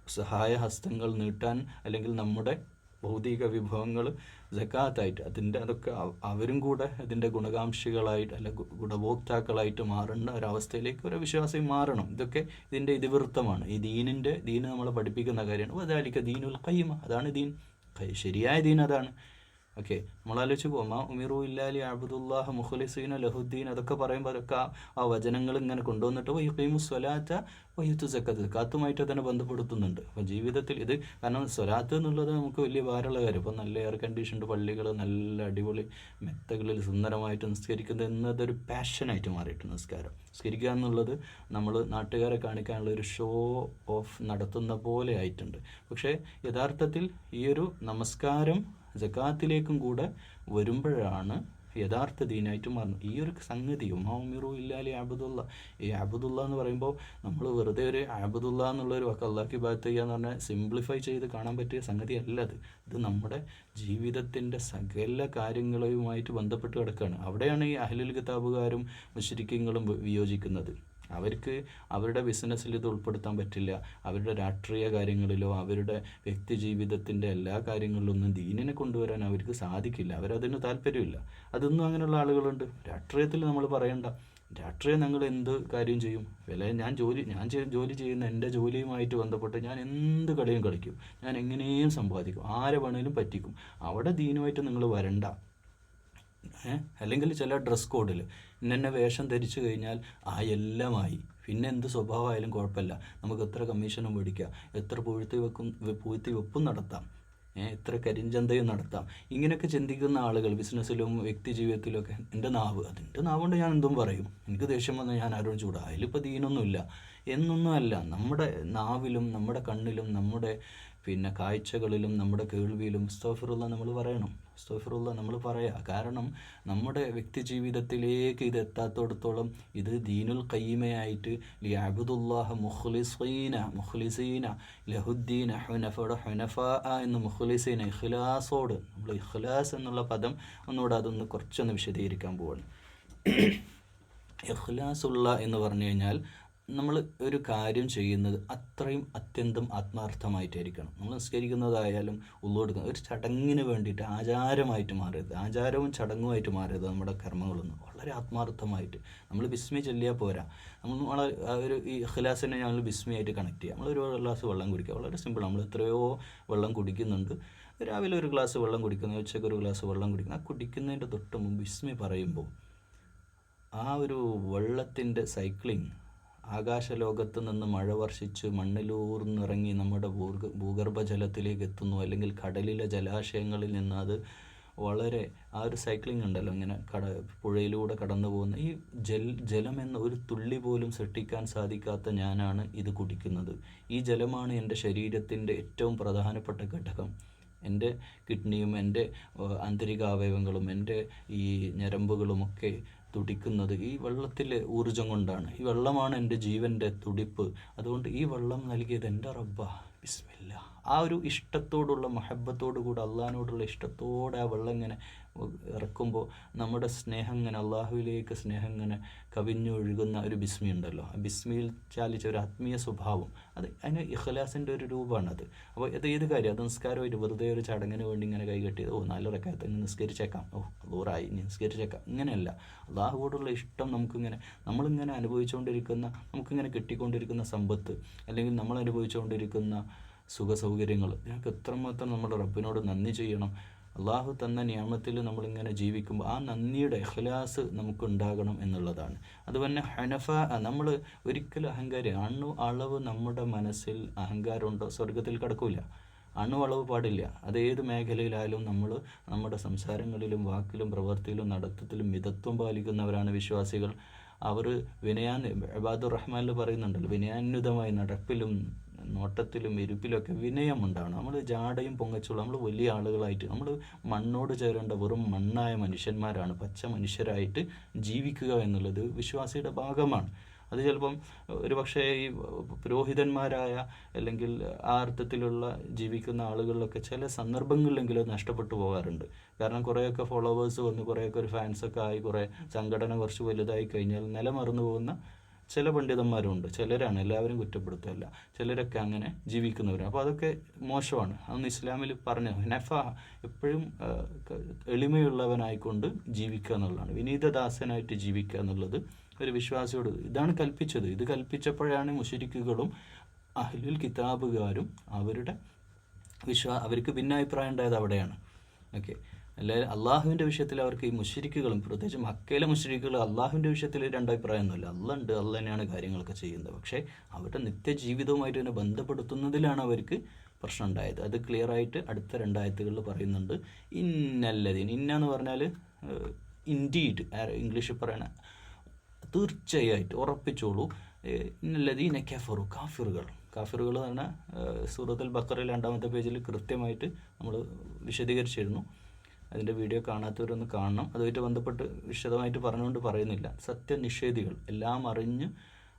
സഹായഹസ്തങ്ങൾ നീട്ടാൻ അല്ലെങ്കിൽ നമ്മുടെ ഭൗതിക വിഭവങ്ങൾ ജക്കാത്തായിട്ട് അതിന്റെ അതൊക്കെ അവരും കൂടെ അതിന്റെ ഗുണകാംക്ഷികളായിട്ട് അല്ല ഗുണഭോക്താക്കളായിട്ട് മാറേണ്ട ഒരവസ്ഥയിലേക്ക് ഒരു വിശ്വാസി മാറണം. ഇതൊക്കെ ഇതിന്റെ ഇതിവൃത്തമാണ്. ഈ ദീനിന്റെ ദീന് നമ്മളെ പഠിപ്പിക്കുന്ന കാര്യമാണ്. അതായിരിക്കും ദീനുൽ കൈമ അതാണ് ദീൻ. ശരിയായ ദീൻ അതാണ്. ഓക്കെ നമ്മൾ ആലോചിച്ച് പോകുമ്പോൾ ഉമിറു ഇല്ലാലി അബുദുല്ലാഹ് മുഖലിസീന ലഹുദ്ദീൻ അതൊക്കെ പറയുമ്പോൾ അതൊക്കെ ആ- വചനങ്ങൾ ഇങ്ങനെ കൊണ്ടുവന്നിട്ട് വയ്യുക്കീമു സ്വലാത്ത വയ്യത്തു സക്കത്ത് കാത്തുമായിട്ട് തന്നെ ബന്ധപ്പെടുത്തുന്നുണ്ട്. അപ്പം ജീവിതത്തിൽ ഇത് കാരണം സ്വലാത്ത് എന്നുള്ളത് നമുക്ക് വലിയ ഭാരമുള്ള കാര്യം. ഇപ്പം നല്ല എയർ കണ്ടീഷൻഡ് പള്ളികൾ നല്ല അടിപൊളി മെത്തകളിൽ സുന്ദരമായിട്ട് നിസ്കരിക്കുന്നത് എന്നതൊരു പാഷനായിട്ട് മാറിയിട്ടുണ്ട് നിസ്കാരം. നിസ്കരിക്കുക എന്നുള്ളത് നമ്മൾ നാട്ടുകാരെ കാണിക്കാനുള്ള ഒരു ഷോ ഓഫ് നടത്തുന്ന പോലെ ആയിട്ടുണ്ട്. പക്ഷേ യഥാർത്ഥത്തിൽ ഈ ഒരു നമസ്കാരം ജക്കാത്തിലേക്കും കൂടെ വരുമ്പോഴാണ് യഥാർത്ഥ ദീനായിട്ട് മാറുന്നത്. ഈ ഒരു സംഗതി ഉമാമിറു ഇല്ലാലി അബുദുള്ള ഈ അബുദുള്ള എന്ന് പറയുമ്പോൾ നമ്മൾ വെറുതെ ഒരു അബുദുള്ള എന്നുള്ള ഒരു വാക്ക് അള്ളാഹ്ക്ക് ചെയ്യുക എന്ന് പറഞ്ഞാൽ സിംപ്ലിഫൈ ചെയ്ത് കാണാൻ പറ്റിയ സംഗതി അല്ല അത്. ഇത് നമ്മുടെ ജീവിതത്തിന്റെ സകല കാര്യങ്ങളുമായിട്ട് ബന്ധപ്പെട്ട് കിടക്കുകയാണ് അവിടെയാണ് ഈ അഹ്ലുൽ കിതാബുകാരും മുഷരിക്കങ്ങളും വിയോജിക്കുന്നത്. അവർക്ക് അവരുടെ ബിസിനസ്സിൽ ഇത് ഉൾപ്പെടുത്താൻ പറ്റില്ല. അവരുടെ രാഷ്ട്രീയ കാര്യങ്ങളിലോ അവരുടെ വ്യക്തി ജീവിതത്തിന്റെ എല്ലാ കാര്യങ്ങളിലൊന്നും ദീനിനെ കൊണ്ടുവരാൻ അവർക്ക് സാധിക്കില്ല. അവരതിന് താല്പര്യമില്ല. അതൊന്നും അങ്ങനെയുള്ള ആളുകളുണ്ട്. രാഷ്ട്രീയത്തിൽ നമ്മൾ പറയണ്ട. രാഷ്ട്രീയം ഞങ്ങൾ എന്ത് കാര്യം ചെയ്യും? വില ഞാൻ ജോലി ഞാൻ ജോലി ചെയ്യുന്ന എന്റെ ജോലിയുമായിട്ട് ബന്ധപ്പെട്ട് ഞാൻ എന്ത് കളിയും കളിക്കും? ഞാൻ എങ്ങനെയും സമ്പാദിക്കും. ആരെ വേണേലും പറ്റിക്കും. അവിടെ ദീനുമായിട്ട് നിങ്ങൾ വരണ്ട? അല്ലെങ്കിൽ ചില ഡ്രസ് കോഡിൽ ഇന്നെ വേഷം ധരിച്ചു കഴിഞ്ഞാൽ ആ എല്ലാമായി. പിന്നെ എന്ത് സ്വഭാവമായാലും കുഴപ്പമില്ല. നമുക്ക് എത്ര കമ്മീഷനും മേടിക്കാം. എത്ര പൂഴ്ത്തി വെക്കും പൂഴ്ത്തി വെപ്പും നടത്താം. എത്ര കരിഞ്ചന്തയും നടത്താം. ഇങ്ങനെയൊക്കെ ചിന്തിക്കുന്ന ആളുകൾ ബിസിനസ്സിലും വ്യക്തി ജീവിതത്തിലൊക്കെ എന്റെ നാവ് അതിന്റെ നാവ് കൊണ്ട് ഞാൻ എന്തും പറയും. എനിക്ക് ദേഷ്യം വന്നാൽ ഞാൻ ആരോടും ചൂടാ. അതിലിപ്പോൾ ദീനൊന്നുമില്ല. എന്നൊന്നുമല്ല നമ്മുടെ നാവിലും നമ്മുടെ കണ്ണിലും നമ്മുടെ പിന്നെ കാഴ്ചകളിലും നമ്മുടെ കേൾവിയിലും സ്തോഫിറുള്ള നമ്മൾ പറയണം. സ്തോഫിറുള്ള നമ്മൾ പറയാ. കാരണം നമ്മുടെ വ്യക്തി ജീവിതത്തിലേക്ക് ഇത് എത്താത്തോടത്തോളം ഇത് ദീനുൽ കയ്യമയായിട്ട് ലിയാബുദുല്ലാഹ മുഖ്ലിസീന മുഖ്ലിസീന ലഹുദ്ദീന ഹുനഫോട് ഹുനഫ എന്ന് മുഖ്ലിസീന ഇഖ്ലാസോട് നമ്മൾ ഇഖ്ലാസ് എന്നുള്ള പദം ഒന്നുകൂടെ അതൊന്ന് കുറച്ചൊന്ന് വിശദീകരിക്കാൻ പോവാണ്. ഇഖ്ലാസുള്ള എന്ന് പറഞ്ഞു കഴിഞ്ഞാൽ നമ്മൾ ഒരു കാര്യം ചെയ്യുന്നത് അത്രയും അത്യന്തം ആത്മാർത്ഥമായിട്ടായിരിക്കണം. നമ്മൾ നിസ്കരിക്കുന്നതായാലും ഉള്ളെടുക്കുന്ന ഒരു ചടങ്ങിന് വേണ്ടിയിട്ട് ആചാരമായിട്ട് മാറരുത്. ആചാരവും ചടങ്ങുമായിട്ട് മാറരുത് നമ്മുടെ കർമ്മങ്ങളൊന്നും. വളരെ ആത്മാർത്ഥമായിട്ട്. നമ്മൾ ബിസ്മി ചൊല്ലിയാൽ പോരാ. നമ്മൾ നമ്മളെ ഒരു ഈ ഇഖ്ലാസിനെ ഞങ്ങൾ ബിസ്മിയായിട്ട് കണക്ട് ചെയ്യുക നമ്മളൊരു ഗ്ലാസ് വെള്ളം കുടിക്കുക. വളരെ സിമ്പിൾ നമ്മൾ എത്രയോ വെള്ളം കുടിക്കുന്നുണ്ട്. രാവിലെ ഒരു ഗ്ലാസ് വെള്ളം കുടിക്കുന്നു. ഉച്ചയ്ക്ക് ഒരു ഗ്ലാസ് വെള്ളം കുടിക്കുന്നു. ആ കുടിക്കുന്നതിന്റെ തൊട്ട് മുമ്പ് ബിസ്മി പറയുമ്പോൾ ആ ഒരു വെള്ളത്തിന്റെ സൈക്ലിംഗ് ആകാശലോകത്ത് നിന്ന് മഴ വർഷിച്ച് മണ്ണിലൂർന്നിറങ്ങി നമ്മുടെ ഭൂഗ ഭൂഗർഭജലത്തിലേക്ക് എത്തുന്നു. അല്ലെങ്കിൽ കടലിലെ ജലാശയങ്ങളിൽ നിന്ന് അത് വളരെ ആ ഒരു സൈക്ലിംഗ് ഉണ്ടല്ലോ ഇങ്ങനെ കട പുഴയിലൂടെ കടന്നു പോകുന്ന. ഈ ജൽ ജലം എന്ന ഒരു തുള്ളി പോലും സൃഷ്ടിക്കാൻ സാധിക്കാത്ത ഞാനാണ് ഇത് കുടിക്കുന്നത്. ഈ ജലമാണ് എന്റെ ശരീരത്തിന്റെ ഏറ്റവും പ്രധാനപ്പെട്ട ഘടകം. എന്റെ കിഡ്നിയും എന്റെ ആന്തരിക അവയവങ്ങളും എന്റെ ഈ ഞരമ്പുകളുമൊക്കെ തുടിക്കുന്നത്. ഈ വെള്ളത്തിലെ ഊർജം കൊണ്ടാണ്. ഈ വെള്ളമാണ് എന്റെ ജീവന്റെ തുടിപ്പ്. അതുകൊണ്ട് ഈ വെള്ളം നൽകിയത് എന്റെ റബ്ബ. ബിസ്മില്ല. ആ ഒരു ഇഷ്ടത്തോടുള്ള മഹബത്തോടു കൂടെ അള്ളഹാനോടുള്ള ഇഷ്ടത്തോടെ ആ വെള്ളം ഇങ്ങനെ ഇറക്കുമ്പോൾ നമ്മുടെ സ്നേഹം ഇങ്ങനെ അള്ളാഹുവിലേക്ക് സ്നേഹം ഇങ്ങനെ കവിഞ്ഞൊഴുകുന്ന ഒരു ബിസ്മി ഉണ്ടല്ലോ ആ ബിസ്മിയിൽ ചാലിച്ച ഒരു ആത്മീയ സ്വഭാവം അത് അതിന് ഇഖ്ലാസിന്റെ ഒരു രൂപമാണത്. അപ്പോൾ ഇത് ഏത് കാര്യം? അത് നിസ്കാരമായിട്ട് വെറുതെ ഒരു ചടങ്ങിന് വേണ്ടി ഇങ്ങനെ കൈകെട്ടി ഓ നല്ല റക്കായത്ത് ഇങ്ങനെ നിസ്കരിച്ചേക്കാം ഓ ഇനി നിസ്കരിച്ചേക്കാം. ഇങ്ങനെയല്ല. അള്ളാഹുവോടുള്ള ഇഷ്ടം നമുക്കിങ്ങനെ നമ്മളിങ്ങനെ അനുഭവിച്ചുകൊണ്ടിരിക്കുന്ന നമുക്കിങ്ങനെ കിട്ടിക്കൊണ്ടിരിക്കുന്ന സമ്പത്ത് അല്ലെങ്കിൽ നമ്മൾ അനുഭവിച്ചുകൊണ്ടിരിക്കുന്ന സുഖ സൗകര്യങ്ങൾ ഇതിനൊക്കെ എത്രമാത്രം നമ്മുടെ റബ്ബിനോട് നന്ദി ചെയ്യണം. അള്ളാഹു തന്ന നിയമത്തിൽ നമ്മളിങ്ങനെ ജീവിക്കുമ്പോൾ ആ നന്ദിയുടെ എഹ്ലാസ് നമുക്കുണ്ടാകണം എന്നുള്ളതാണ്. അതുപോലെ ഹനഫ നമ്മൾ ഒരിക്കലും അഹങ്കാരി അണു അളവ് നമ്മുടെ മനസ്സിൽ അഹങ്കാരമുണ്ടോ? സ്വർഗത്തിൽ കിടക്കൂല. അണു അളവ് പാടില്ല. അത് ഏത് മേഖലയിലായാലും നമ്മൾ നമ്മുടെ സംസാരങ്ങളിലും വാക്കിലും പ്രവൃത്തിയിലും നടത്തത്തിലും മിതത്വം പാലിക്കുന്നവരാണ് വിശ്വാസികൾ. അവർ വിനയാൻ അബാദുർ റഹ്മാനിൽ പറയുന്നുണ്ടല്ലോ വിനയാന്വിതമായി നടപ്പിലും നോട്ടത്തിലും ഇരിപ്പിലൊക്കെ വിനയമുണ്ടാവണം. നമ്മൾ ജാടയും പൊങ്ങച്ചുള്ള നമ്മൾ വലിയ ആളുകളായിട്ട് നമ്മൾ മണ്ണോട് ചേരേണ്ട വെറും മണ്ണായ മനുഷ്യന്മാരാണ്. പച്ച മനുഷ്യരായിട്ട് ജീവിക്കുക എന്നുള്ളത് വിശ്വാസിയുടെ ഭാഗമാണ്. അത് ചിലപ്പം ഒരു പക്ഷേ ഈ പുരോഹിതന്മാരായ അല്ലെങ്കിൽ ആ അർത്ഥത്തിലുള്ള ജീവിക്കുന്ന ആളുകളിലൊക്കെ ചില സന്ദർഭങ്ങളിലെങ്കിലും നഷ്ടപ്പെട്ടു പോകാറുണ്ട്. കാരണം കുറേയൊക്കെ ഫോളോവേഴ്സ് വന്ന് കുറേയൊക്കെ ഒരു ഫാൻസൊക്കെ ആയി കുറേ സംഘടന കുറച്ച് വലുതായി കഴിഞ്ഞാൽ നിലമറന്നു പോകുന്ന ചില പണ്ഡിതന്മാരുണ്ട്. ചിലരാണ് എല്ലാവരും കുറ്റപ്പെടുത്തുകയല്ല. ചിലരൊക്കെ അങ്ങനെ ജീവിക്കുന്നവരാണ് അപ്പോൾ അതൊക്കെ മോശമാണ്. അന്ന് ഇസ്ലാമിൽ പറഞ്ഞു നഫ എപ്പോഴും എളിമയുള്ളവനായിക്കൊണ്ട് ജീവിക്കുക എന്നുള്ളതാണ്. വിനീതദാസനായിട്ട് ജീവിക്കുക എന്നുള്ളത് ഒരു വിശ്വാസിയോട് ഇതാണ് കൽപ്പിച്ചത്. ഇത് കൽപ്പിച്ചപ്പോഴാണ് മുഷരിക്കുകളും അഹ്ലുൽ കിതാബുകാരും അവരുടെ വിശ്വാ അവർക്ക് ഭിന്നാഭിപ്രായം ഉണ്ടായത് അവിടെയാണ്. ഓക്കെ. അല്ലാതെ അള്ളാഹുവിന്റെ വിഷയത്തിൽ അവർക്ക് ഈ മുഷരിക്കുകളും പ്രത്യേകിച്ച് മക്കയിലെ മുഷരിക്കുകൾ അള്ളാഹുവിന്റെ വിഷയത്തിൽ രണ്ടഭിപ്രായമൊന്നുമില്ല അല്ല ഉണ്ട് അല്ല തന്നെയാണ് കാര്യങ്ങളൊക്കെ ചെയ്യുന്നത്. പക്ഷേ അവരുടെ നിത്യജീവിതവുമായിട്ട് തന്നെ ബന്ധപ്പെടുത്തുന്നതിലാണ് അവർക്ക് പ്രശ്നം ഉണ്ടായത്. അത് ക്ലിയർ ആയിട്ട് അടുത്ത രണ്ടായത്തുകളിൽ പറയുന്നുണ്ട്. ഇന്നല്ലതീൻ ഇന്ന എന്ന് പറഞ്ഞാൽ ഇൻഡീഡ് ഇംഗ്ലീഷിൽ പറയണ തീർച്ചയായിട്ടും ഉറപ്പിച്ചോളൂ. ഇന്നല്ലതീന കഫറു കാഫിറുകൾ. കാഫിറുകൾ എന്ന് പറഞ്ഞാൽ സൂറത്തുൽ ബക്കറിൽ രണ്ടാമത്തെ പേജിൽ കൃത്യമായിട്ട് നമ്മൾ വിശദീകരിച്ചിരുന്നു. അതിന്റെ വീഡിയോ കാണാത്തവരൊന്ന് കാണണം. അതുമായിട്ട് ബന്ധപ്പെട്ട് വിശദമായിട്ട് പറഞ്ഞുകൊണ്ട് പറയുന്നില്ല. സത്യനിഷേധികൾ എല്ലാം അറിഞ്ഞ്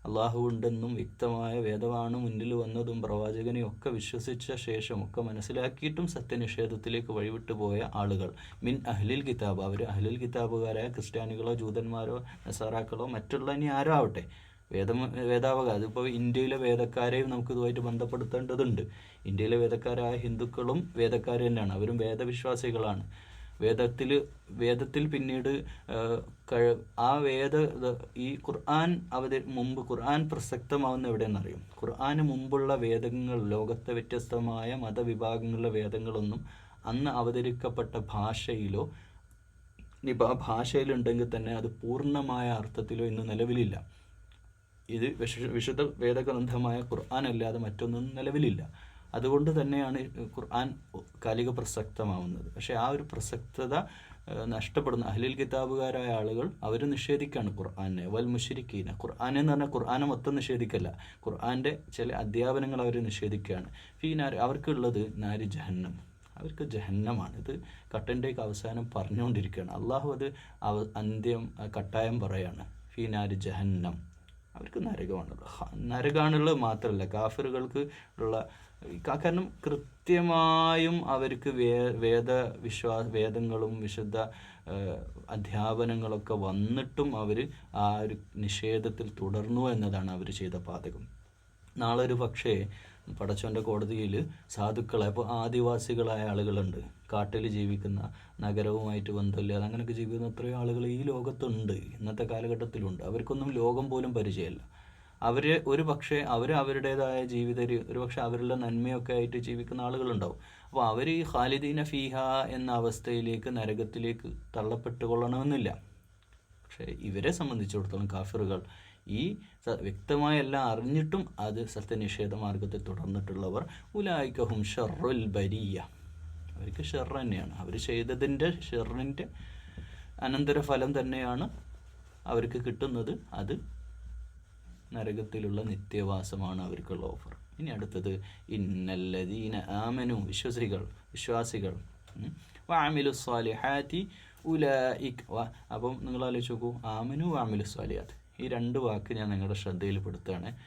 അള്ളാഹു ഉണ്ടെന്നും വ്യക്തമായ വേദമാണ് മുന്നിൽ വന്നതും പ്രവാചകനെ ഒക്കെ വിശ്വസിച്ച ശേഷം ഒക്കെ മനസ്സിലാക്കിയിട്ടും സത്യനിഷേധത്തിലേക്ക് വഴിവിട്ടു പോയ ആളുകൾ. മിൻ അഹ്ലിൽ കിതാബ്. അവർ അഹ്ലിൽ കിതാബുകാരായ ക്രിസ്ത്യാനികളോ ജൂതന്മാരോ നസാറാക്കളോ മറ്റുള്ള ഇനി ആരോ ആവട്ടെ വേദം വേദാവക. അതിപ്പോൾ ഇന്ത്യയിലെ വേദക്കാരെയും നമുക്ക് ഇതുമായിട്ട് ബന്ധപ്പെടുത്തേണ്ടതുണ്ട്. ഇന്ത്യയിലെ വേദക്കാരായ ഹിന്ദുക്കളും വേദക്കാർ തന്നെയാണ്. അവരും വേദവിശ്വാസികളാണ്. വേദത്തിൽ വേദത്തിൽ പിന്നീട് ആ, വേദ ഈ ഖുർആൻ അവത മുമ്പ് ഖുർആൻ പ്രസക്തമാവുന്ന എവിടെയെന്നറിയും? ഖുർആന് മുമ്പുള്ള വേദങ്ങൾ ലോകത്തെ വ്യത്യസ്തമായ മതവിഭാഗങ്ങളിലെ വേദങ്ങളൊന്നും അന്ന് അവതരിക്കപ്പെട്ട ഭാഷയിലോ ഇനിയിപ്പോൾ ആ ഭാഷയിലുണ്ടെങ്കിൽ തന്നെ അത് പൂർണമായ അർത്ഥത്തിലോ ഇന്ന് നിലവിലില്ല. ഇത് വിശുദ്ധ വേദഗ്രന്ഥമായ ഖുർആൻ അല്ലാതെ മറ്റൊന്നും നിലവിലില്ല. അതുകൊണ്ട് തന്നെയാണ് ഖുർആൻ കാലിക പ്രസക്തമാവുന്നത്. പക്ഷേ ആ ഒരു പ്രസക്തത നഷ്ടപ്പെടുന്ന അഹ്ലിൽ കിതാബുകാരായ ആളുകൾ അവർ നിഷേധിക്കുകയാണ് ഖുർആാനെ. വൽ മുഷിരിക്കീന ഖുർആാനെ എന്ന് പറഞ്ഞാൽ ഖുർആാനെ മൊത്തം നിഷേധിക്കല്ല. ഖുർആാന്റെ ചില അധ്യാപനങ്ങൾ അവർ നിഷേധിക്കുകയാണ്. ഫീനാർ അവർക്കുള്ളത് നാരി ജഹന്നം. അവർക്ക് ജഹന്നമാണ്. ഇത് കട്ടന്റെയൊക്കെ അവസാനം പറഞ്ഞുകൊണ്ടിരിക്കുകയാണ്. അള്ളാഹു അത് അവ അന്ത്യം കട്ടായം പറയാണ്. ഫീ നാരി ജഹന്നം. അവർക്ക് നരകമാണുള്ളത്. നരകമാണുള്ളത് മാത്രമല്ല. കാഫറുകൾക്ക് ഉള്ള കാരണം കൃത്യമായും അവർക്ക് വേ വേദ വിശ്വാ വേദങ്ങളും വിശുദ്ധ അധ്യാപനങ്ങളൊക്കെ വന്നിട്ടും അവർ ആ ഒരു നിഷേധത്തിൽ തുടർന്നു എന്നതാണ് അവർ ചെയ്ത പാതകം. നാളെ ഒരു പക്ഷേ പടച്ചോന്റെ കോടതിയിൽ സാധുക്കളെ അപ്പോൾ ആദിവാസികളായ ആളുകളുണ്ട്. കാട്ടിൽ ജീവിക്കുന്ന നഗരവുമായിട്ട് ബന്ധമില്ലാതെ അങ്ങനെയൊക്കെ ജീവിക്കുന്ന എത്രയോ ആളുകൾ ഈ ലോകത്തുണ്ട്. ഇന്നത്തെ കാലഘട്ടത്തിലുണ്ട്. അവർക്കൊന്നും ലോകം പോലും പരിചയമില്ല. അവർ ഒരു പക്ഷേ അവർ അവരുടേതായ ജീവിത ഒരു പക്ഷേ അവരുടെ നന്മയൊക്കെ ആയിട്ട് ജീവിക്കുന്ന ആളുകളുണ്ടാവും. അപ്പോൾ അവർ ഈ ഖാലിദീന ഫീഹ എന്ന അവസ്ഥയിലേക്ക് നരകത്തിലേക്ക് തള്ളപ്പെട്ടുകൊള്ളണമെന്നില്ല. പക്ഷേ ഇവരെ സംബന്ധിച്ചിടത്തോളം കാഫിറുകൾ ഈ വ്യക്തമായ എല്ലാം അറിഞ്ഞിട്ടും അത് സത്യനിഷേധ മാർഗത്തെ തുടർന്നിട്ടുള്ളവർ ഉലായിക്കഹും ഷെറുൽ ബരിയ. അവർക്ക് ഷെർ തന്നെയാണ്. അവർ ചെയ്തതിന്റെ ഷെറിന്റെ അനന്തരഫലം തന്നെയാണ് അവർക്ക് കിട്ടുന്നത്. അത് നരകത്തിലുള്ള നിത്യവാസമാണ് അവർക്കുള്ള ഓഫർ ഇനി അടുത്തത് ഇന്നല്ലദീന ആമനു വിശ്വസികൾ വിശ്വാസികൾ. വാമിലു സ്വാലിഹാത്തി വ. അപ്പം നിങ്ങൾ ആലോചിച്ച് നോക്കൂ ആമനു വാമിലു സ്വാലിഹാത്ത് ഈ രണ്ട് വാക്ക് ഞാൻ നിങ്ങളുടെ ശ്രദ്ധയിൽപ്പെടുത്തുകയാണ്.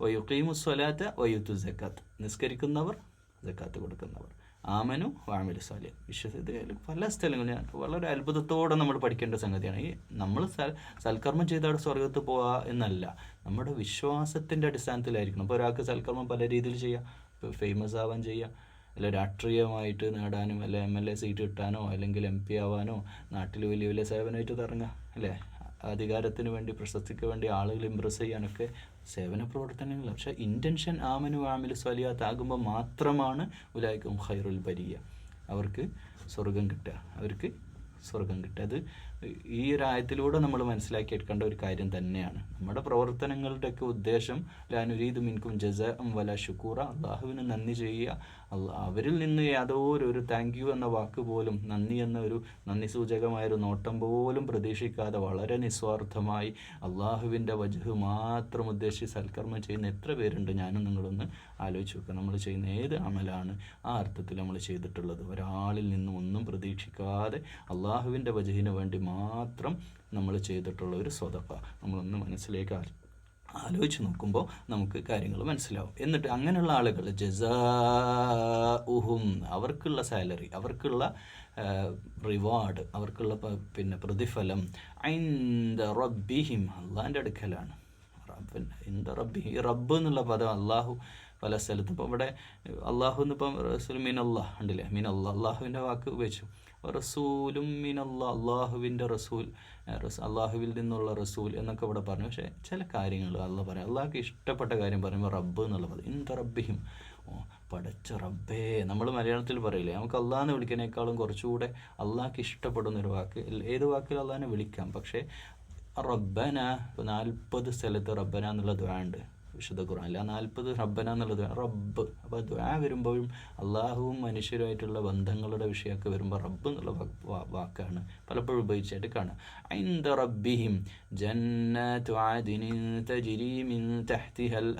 വയുക്കീമു സ്വലാത്ത് വയുത്തു ജക്കാത്ത് നിസ്കരിക്കുന്നവർ ജക്കാത്ത് കൊടുക്കുന്നവർ. ആമനു വാമിലു സാലിയ വിശ്വസിത പല സ്ഥലങ്ങളിൽ വളരെ അത്ഭുതത്തോടെ നമ്മൾ പഠിക്കേണ്ട സംഗതിയാണ്. ഈ നമ്മൾ സൽ സൽക്കർമ്മം ചെയ്താൽ സ്വർഗത്ത് പോവുക എന്നല്ല. നമ്മുടെ വിശ്വാസത്തിന്റെ അടിസ്ഥാനത്തിലായിരിക്കണം. അപ്പോൾ ഒരാൾക്ക് സൽക്കർമ്മം പല രീതിയിൽ ചെയ്യാം. ഇപ്പോൾ ഫേമസ് ആവാൻ ചെയ്യാം. അല്ല രാഷ്ട്രീയമായിട്ട് നേടാനും അല്ല എം എൽ എ സീറ്റ് കിട്ടാനോ അല്ലെങ്കിൽ എം പി ആവാനോ നാട്ടിൽ വലിയ വലിയ സേവനമായിട്ട് തുടങ്ങുക അല്ലേ? അധികാരത്തിന് വേണ്ടി പ്രശസ്തിക്ക് വേണ്ടി ആളുകൾ ഇമ്പ്രസ് ചെയ്യാനൊക്കെ സേവന പ്രവർത്തനങ്ങൾ പക്ഷേ ഇന്റൻഷൻ ആമനു ആമിൽ സ്വലിയാത്താകുമ്പോൾ മാത്രമാണ് ഉലായിക്കും ഖൈറുൽ ബരിയ. അവർക്ക് സ്വർഗം കിട്ടുക. അവർക്ക് സ്വർഗം കിട്ടുക. അത് ഈ ഒരു ആയത്തിലൂടെ നമ്മൾ മനസ്സിലാക്കി എടുക്കേണ്ട ഒരു കാര്യം തന്നെയാണ്. നമ്മുടെ പ്രവർത്തനങ്ങളുടെയൊക്കെ ഉദ്ദേശം ലാനുരീദ് മിൻകും ജസ വല ഷുക്കൂറ അള്ളാഹുവിന് നന്ദി ചെയ്യുക അവരിൽ നിന്ന് യാതൊരു ഒരു താങ്ക് യു എന്ന വാക്ക് പോലും നന്ദി എന്ന ഒരു നന്ദി സൂചകമായ ഒരു നോട്ടം പോലും പ്രതീക്ഷിക്കാതെ വളരെ നിസ്വാർത്ഥമായി അള്ളാഹുവിന്റെ വജുഹ് മാത്രം ഉദ്ദേശിച്ച് സൽക്കർമ്മം ചെയ്യുന്ന എത്ര പേരുണ്ട് ഞാനും നിങ്ങളൊന്ന് ആലോചിച്ച് നോക്കുക നമ്മൾ ചെയ്യുന്ന ഏത് അമലാണ് ആ അർത്ഥത്തിൽ നമ്മൾ ചെയ്തിട്ടുള്ളത്? ഒരാളിൽ നിന്നും ഒന്നും പ്രതീക്ഷിക്കാതെ അള്ളാഹുവിന്റെ വജുഹിന് വേണ്ടി മാത്രം നമ്മൾ ചെയ്തിട്ടുള്ള ഒരു സ്വതപ്പ നമ്മളൊന്ന് മനസ്സിലേക്ക് ആലോചിച്ച് നോക്കുമ്പോൾ നമുക്ക് കാര്യങ്ങൾ മനസ്സിലാവും. എന്നിട്ട് അങ്ങനെയുള്ള ആളുകൾ ജസാഉഹും അവർക്കുള്ള സാലറി അവർക്കുള്ള റിവാർഡ് അവർക്കുള്ള പിന്നെ പ്രതിഫലം ഐന്ദ റബ്ബിഹിം അള്ളാന്റെ അടുക്കലാണ്. റബ്ബിൻ ഇന്ദ റബ്ബി റബ്ബ് എന്നുള്ള പദം അള്ളാഹു പല സ്ഥലത്തും ഇപ്പോൾ ഇവിടെ അള്ളാഹു എന്നിപ്പം റസൂൽ മീൻ അള്ളാഹ് ഉണ്ടല്ലേ? മീൻ അള്ളാഹ് അള്ളാഹുവിന്റെ വാക്ക് ഉപയോഗിച്ചു. റസൂലും അള്ളാഹുവിന്റെ റസൂൽ അള്ളാഹുവിൽ നിന്നുള്ള റസൂൽ എന്നൊക്കെ ഇവിടെ പറഞ്ഞു. പക്ഷേ ചില കാര്യങ്ങൾ അള്ളാഹ് പറയാം. അള്ളാഹ്ക്ക് ഇഷ്ടപ്പെട്ട കാര്യം പറയുമ്പോൾ റബ്ബ് എന്നുള്ള പദം ഇന്ത റബ്ബിഹിം. ഓ പടച്ച റബ്ബേ. നമ്മൾ മലയാളത്തിൽ പറയില്ലേ? നമുക്ക് അള്ളാഹിനെ വിളിക്കുന്നതിനേക്കാളും കുറച്ചുകൂടെ അള്ളാഹ്ക്ക് ഇഷ്ടപ്പെടുന്ന ഒരു വാക്ക് ഏത് വാക്കിൽ അള്ളാഹിനെ വിളിക്കാം? പക്ഷേ റബ്ബന നാൽപ്പത് സ്ഥലത്ത് റബ്ബന എന്നുള്ള ദ്വാ ഉണ്ട് വിശുദ്ധ ഖുർആനിൽ ആ നാൽപ്പത് റബ്ബന എന്നുള്ളത് റബ്ബ്. അപ്പോൾ ദ്വാ വരുമ്പോഴും അള്ളാഹുവും മനുഷ്യരുമായിട്ടുള്ള ബന്ധങ്ങളുടെ വിഷയമൊക്കെ വരുമ്പോൾ റബ്ബ് എന്നുള്ള വാക്കാണ് പലപ്പോഴും ഉപയോഗിച്ചായിട്ട് കാണാം. ഐന്ദ റബ്ബിഹിം ജന്നത്തു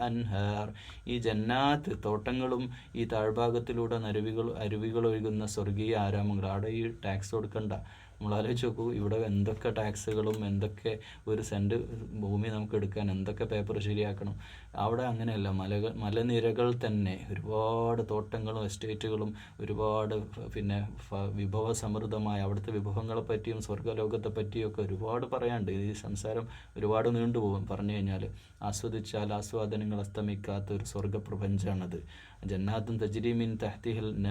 അൻഹാർ. ഈ ജന്നാത്ത് തോട്ടങ്ങളും ഈ താഴ്ഭാഗത്തിലൂടെ നരുവികൾ അരുവികൾ ഒഴുകുന്ന സ്വർഗീയ ആരാമങ്ങൾ. അവിടെ ഈ ടാക്സ് കൊടുക്കണ്ട. നമ്മൾ ആലോചിച്ച് നോക്കൂ ഇവിടെ എന്തൊക്കെ ടാക്സുകളും എന്തൊക്കെ ഒരു സെന്റ് ഭൂമി നമുക്ക് എടുക്കാൻ എന്തൊക്കെ പേപ്പർ ശരിയാക്കണം. അവിടെ അങ്ങനെയല്ല. മലകൾ മലനിരകൾ തന്നെ. ഒരുപാട് തോട്ടങ്ങളും എസ്റ്റേറ്റുകളും ഒരുപാട് പിന്നെ വിഭവ വിഭവസമൃദ്ധമായ അവിടുത്തെ വിഭവങ്ങളെ പറ്റിയും സ്വർഗലോകത്തെ പറ്റിയൊക്കെ ഒരുപാട് പറയാണ്ട് ഈ സംസാരം ഒരുപാട് നീണ്ടുപോകും. പറഞ്ഞു കഴിഞ്ഞാൽ ആസ്വദിച്ചാൽ ആസ്വാദനങ്ങൾ അസ്തമിക്കാത്ത ഒരു സ്വർഗപ്രപഞ്ചമാണത് ജന്നാത്തും തജ്രീമിൻ തഹ്തിഹിൽ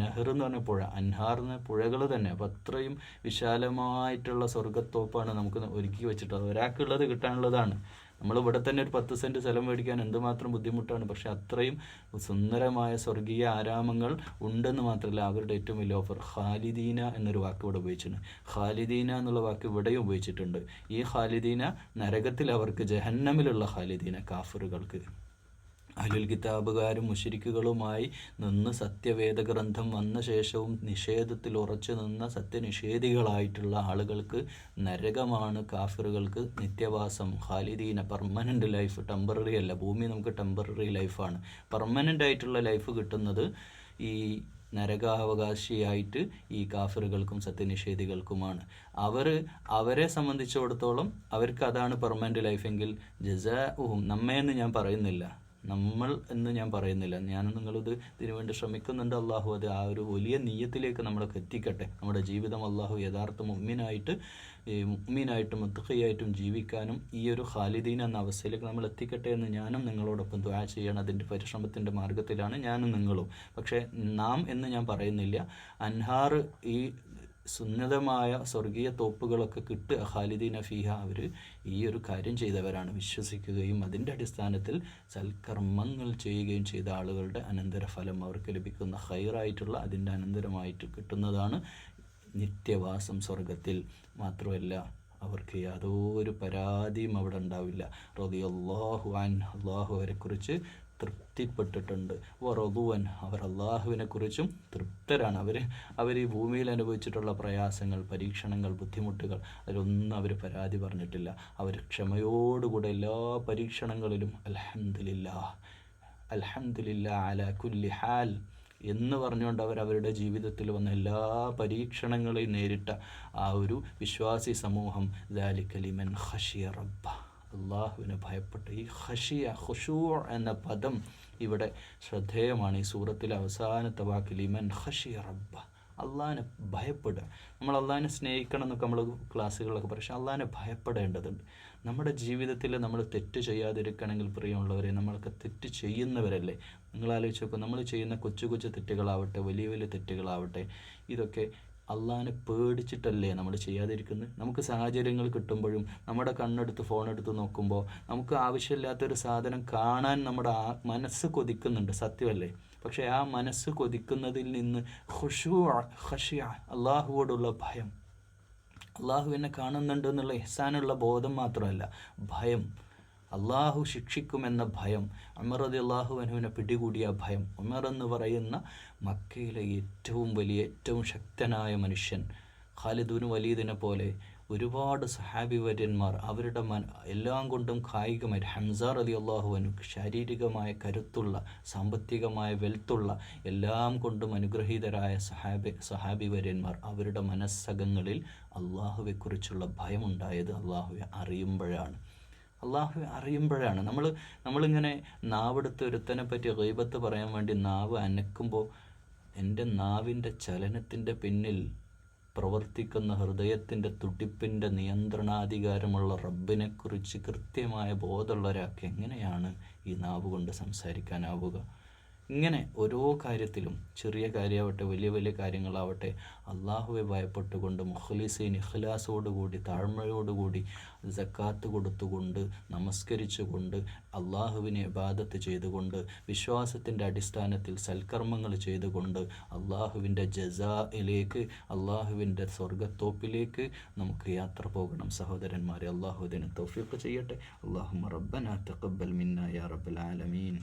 നഹർ എന്ന് പറഞ്ഞ പുഴ. അൻഹാർ പുഴകൾ തന്നെ. അപ്പം അത്രയും വിശാലമായിട്ടുള്ള സ്വർഗത്തോപ്പാണ് നമുക്ക് ഒരുക്കി വെച്ചിട്ടുള്ളത്. ഒരാൾക്കുള്ളത് കിട്ടാനുള്ളതാണ്. നമ്മൾ ഇവിടെ തന്നെ ഒരു പത്ത് സെന്റ് സ്ഥലം മേടിക്കാൻ എന്തുമാത്രം ബുദ്ധിമുട്ടാണ്. പക്ഷെ അത്രയും സുന്ദരമായ സ്വർഗീയ ആരാമങ്ങൾ ഉണ്ടെന്ന് മാത്രമല്ല അവരുടെ ഏറ്റവും വലിയ ഓഫർ ഖാലിദീന എന്നൊരു വാക്ക് ഇവിടെ ഉപയോഗിച്ചിട്ടുണ്ട്. ഖാലിദീന എന്നുള്ള വാക്ക് ഇവിടെയും ഉപയോഗിച്ചിട്ടുണ്ട്. ഈ ഖാലിദീന നരകത്തിൽ അവർക്ക് ജഹന്നമിലുള്ള ഖാലിദീന കാഫറുകൾക്ക്. അഹ്ലുൽ കിതാബുകാരും മുഷിരിക്കുകളുമായി നിന്ന് സത്യവേദ ഗ്രന്ഥം വന്ന ശേഷവും നിഷേധത്തിൽ ഉറച്ചു നിന്ന സത്യനിഷേധികളായിട്ടുള്ള ആളുകൾക്ക് നരകമാണ് കാഫിറുകൾക്ക് നിത്യവാസം. ഖാലിദീന പെർമനന്റ് ലൈഫ് ടെമ്പററി അല്ല. ഭൂമി നമുക്ക് ടെമ്പററി ലൈഫാണ് പെർമനന്റ് ആയിട്ടുള്ള ലൈഫ് കിട്ടുന്നത് ഈ നരകാവകാശിയായിട്ട് ഈ കാഫിറുകൾക്കും സത്യനിഷേധികൾക്കുമാണ്. അവർ അവരെ സംബന്ധിച്ചിടത്തോളം അവർക്ക് അതാണ് പെർമനന്റ് ലൈഫെങ്കിൽ ജസാഉഹും നമ്മയെന്ന് ഞാൻ പറയുന്നില്ല. നമ്മൾ എന്ന് ഞാൻ പറയുന്നില്ല. ഞാൻ നിങ്ങളിത് ഇതിനു വേണ്ടി ശ്രമിക്കുന്നുണ്ട് അള്ളാഹു അത് ആ ഒരു വലിയ നീയത്തിലേക്ക് നമ്മളൊക്കെ എത്തിക്കട്ടെ നമ്മുടെ ജീവിതം അള്ളാഹു യഥാർത്ഥ മുമ്മിനായിട്ട് മുമ്മിനായിട്ടും മുത്തുഖയായിട്ടും ജീവിക്കാനും ഈ ഒരു ഖാലിദീൻ എന്ന അവസ്ഥയിലേക്ക് നമ്മൾ എത്തിക്കട്ടെ എന്ന് ഞാനും നിങ്ങളോടൊപ്പം ദ്വാ ചെയ്യണം. അതിന്റെ പരിശ്രമത്തിന്റെ മാർഗത്തിലാണ് ഞാനും നിങ്ങളും. പക്ഷേ നാം എന്ന് ഞാൻ പറയുന്നില്ല. അൻഹാർ ഈ സുന്നതമായ സ്വർഗീയ തോപ്പുകളൊക്കെ കിട്ടുക ഖാലിദീന ഫീഹ അവർ ഈ ഒരു കാര്യം ചെയ്തവരാണ്. വിശ്വസിക്കുകയും അതിന്റെ അടിസ്ഥാനത്തിൽ സൽക്കർമ്മങ്ങൾ ചെയ്യുകയും ചെയ്ത ആളുകളുടെ അനന്തരഫലം അവർക്ക് ലഭിക്കുന്ന ഹൈറായിട്ടുള്ള അതിന്റെ അനന്തരമായിട്ട് കിട്ടുന്നതാണ് നിത്യവാസം സ്വർഗത്തിൽ. മാത്രമല്ല അവർക്ക് യാതൊരു പരാതിയും അവിടെ ഉണ്ടാവില്ല. റളിയല്ലാഹു അൻ അള്ളാഹു അവരെക്കുറിച്ച് തൃപ്തിപ്പെട്ടിട്ടുണ്ട്. വറദുവൻ അവർ അള്ളാഹുവിനെ കുറിച്ചും തൃപ്തരാണ്. അവർ അവർ ഈ ഭൂമിയിൽ അനുഭവിച്ചിട്ടുള്ള പ്രയാസങ്ങൾ പരീക്ഷണങ്ങൾ ബുദ്ധിമുട്ടുകൾ അതിലൊന്നും അവർ പരാതി പറഞ്ഞിട്ടില്ല. അവർ ക്ഷമയോടുകൂടെ എല്ലാ പരീക്ഷണങ്ങളിലും അലഹമില്ല അലഹമില്ല അല കുല്ലി ഹാൽ എന്ന് പറഞ്ഞുകൊണ്ട് അവർ അവരുടെ ജീവിതത്തിൽ വന്ന എല്ലാ പരീക്ഷണങ്ങളെയും നേരിട്ട ആ ഒരു വിശ്വാസി സമൂഹം. ദാലിക്കലിമൻ ഹഷിയ റബ്ബ. അള്ളാഹുവിനെ ഭയപ്പെട്ട ഈ ഹഷിയ ഹുഷൂ എന്ന പദം ഇവിടെ ശ്രദ്ധേയമാണ്. ഈ സൂറത്തിലെ അവസാനത്തെ വാക്ക് ലിമൻ ഹഷിയ റബ്ബ. അള്ളാഹിനെ ഭയപ്പെടുക. നമ്മൾ അള്ളാഹിനെ സ്നേഹിക്കണം എന്നൊക്കെ നമ്മൾ ക്ലാസ്സുകളിലൊക്കെ പക്ഷേ അള്ളാഹിനെ ഭയപ്പെടേണ്ടതുണ്ട്. നമ്മുടെ ജീവിതത്തിൽ നമ്മൾ തെറ്റ് ചെയ്യാതിരിക്കണമെങ്കിൽ പ്രിയമുള്ളവരെ നമ്മളൊക്കെ തെറ്റ് ചെയ്യുന്നവരല്ലേ? നിങ്ങൾ ആലോചിച്ച് നോക്കുക നമ്മൾ ചെയ്യുന്ന കൊച്ചു കൊച്ചു തെറ്റുകളാവട്ടെ വലിയ വലിയ തെറ്റുകളാവട്ടെ ഇതൊക്കെ അള്ളാഹിനെ പേടിച്ചിട്ടല്ലേ നമ്മൾ ചെയ്യാതിരിക്കുന്നത് നമുക്ക് സാഹചര്യങ്ങൾ കിട്ടുമ്പോഴും നമ്മുടെ കണ്ണെടുത്ത് ഫോണെടുത്ത് നോക്കുമ്പോൾ നമുക്ക് ആവശ്യമില്ലാത്തൊരു സാധനം കാണാൻ നമ്മുടെ ആ മനസ്സ് കൊതിക്കുന്നുണ്ട്. സത്യമല്ലേ? പക്ഷേ ആ മനസ്സ് കൊതിക്കുന്നതിൽ നിന്ന് ഹുഷു ഹഷിയ അള്ളാഹുവോടുള്ള ഭയം. അള്ളാഹു എന്നെ കാണുന്നുണ്ട് എന്നുള്ള ഇഹ്സാനുള്ള ബോധം മാത്രമല്ല ഭയം. അള്ളാഹു ശിക്ഷിക്കുമെന്ന ഭയം ഉമർ റതി അള്ളാഹു അനുവിനെ പിടികൂടിയ ഭയം ഉമർ എന്ന് പറയുന്ന മക്കയിലെ ഏറ്റവും വലിയ ഏറ്റവും ശക്തനായ മനുഷ്യൻ ഖാലിദുൻ വലീദിനെ പോലെ ഒരുപാട് സഹാബിവര്യന്മാർ അവരുടെ മൻ എല്ലാം കൊണ്ടും കായികമായി ഹംസാർ അലി അള്ളാഹുവനു ശാരീരികമായ കരുത്തുള്ള സാമ്പത്തികമായ വെൽത്തുള്ള എല്ലാം കൊണ്ടും അനുഗ്രഹീതരായ സഹാബി സഹാബിവര്യന്മാർ അവരുടെ മനസ്സകങ്ങളിൽ അള്ളാഹുവെക്കുറിച്ചുള്ള ഭയമുണ്ടായത് അള്ളാഹുവെ അറിയുമ്പോഴാണ്. അള്ളാഹു അറിയുമ്പോഴാണ്. നമ്മൾ നമ്മളിങ്ങനെ നാവെടുത്ത് ഒരുത്തനെ പറ്റി റീബത്ത് പറയാൻ വേണ്ടി നാവ് അനക്കുമ്പോൾ എന്റെ നാവിന്റെ ചലനത്തിന്റെ പിന്നിൽ പ്രവർത്തിക്കുന്ന ഹൃദയത്തിന്റെ തുടിപ്പിന്റെ നിയന്ത്രണാധികാരമുള്ള റബ്ബിനെക്കുറിച്ച് കൃത്യമായ ബോധമുള്ള ഒരാൾക്ക് എങ്ങനെയാണ് ഈ നാവ് കൊണ്ട് സംസാരിക്കാനാവുക? ഇങ്ങനെ ഓരോ കാര്യത്തിലും ചെറിയ കാര്യമാവട്ടെ വലിയ വലിയ കാര്യങ്ങളാവട്ടെ അള്ളാഹുവെ ഭയപ്പെട്ടുകൊണ്ട് മുഖ്ലിസീൻ ഇഖ്ലാസോടുകൂടി താഴ്മയോടുകൂടി ജക്കാത്ത് കൊടുത്തുകൊണ്ട് നമസ്കരിച്ചുകൊണ്ട് അള്ളാഹുവിനെ ഇബാദത്ത് ചെയ്തുകൊണ്ട് വിശ്വാസത്തിന്റെ അടിസ്ഥാനത്തിൽ സൽക്കർമ്മങ്ങൾ ചെയ്തുകൊണ്ട് അള്ളാഹുവിന്റെ ജസായിലേക്ക് അള്ളാഹുവിന്റെ സ്വർഗത്തോപ്പിലേക്ക് നമുക്ക് യാത്ര പോകണം. സഹോദരന്മാരെ അള്ളാഹു ഇതിന് തൗഫീഖ് ചെയ്യട്ടെ. അള്ളാഹു റബ്ബന തഖബ്ബൽ മിന്ന യാ റബ്ബൽ ആലമീൻ.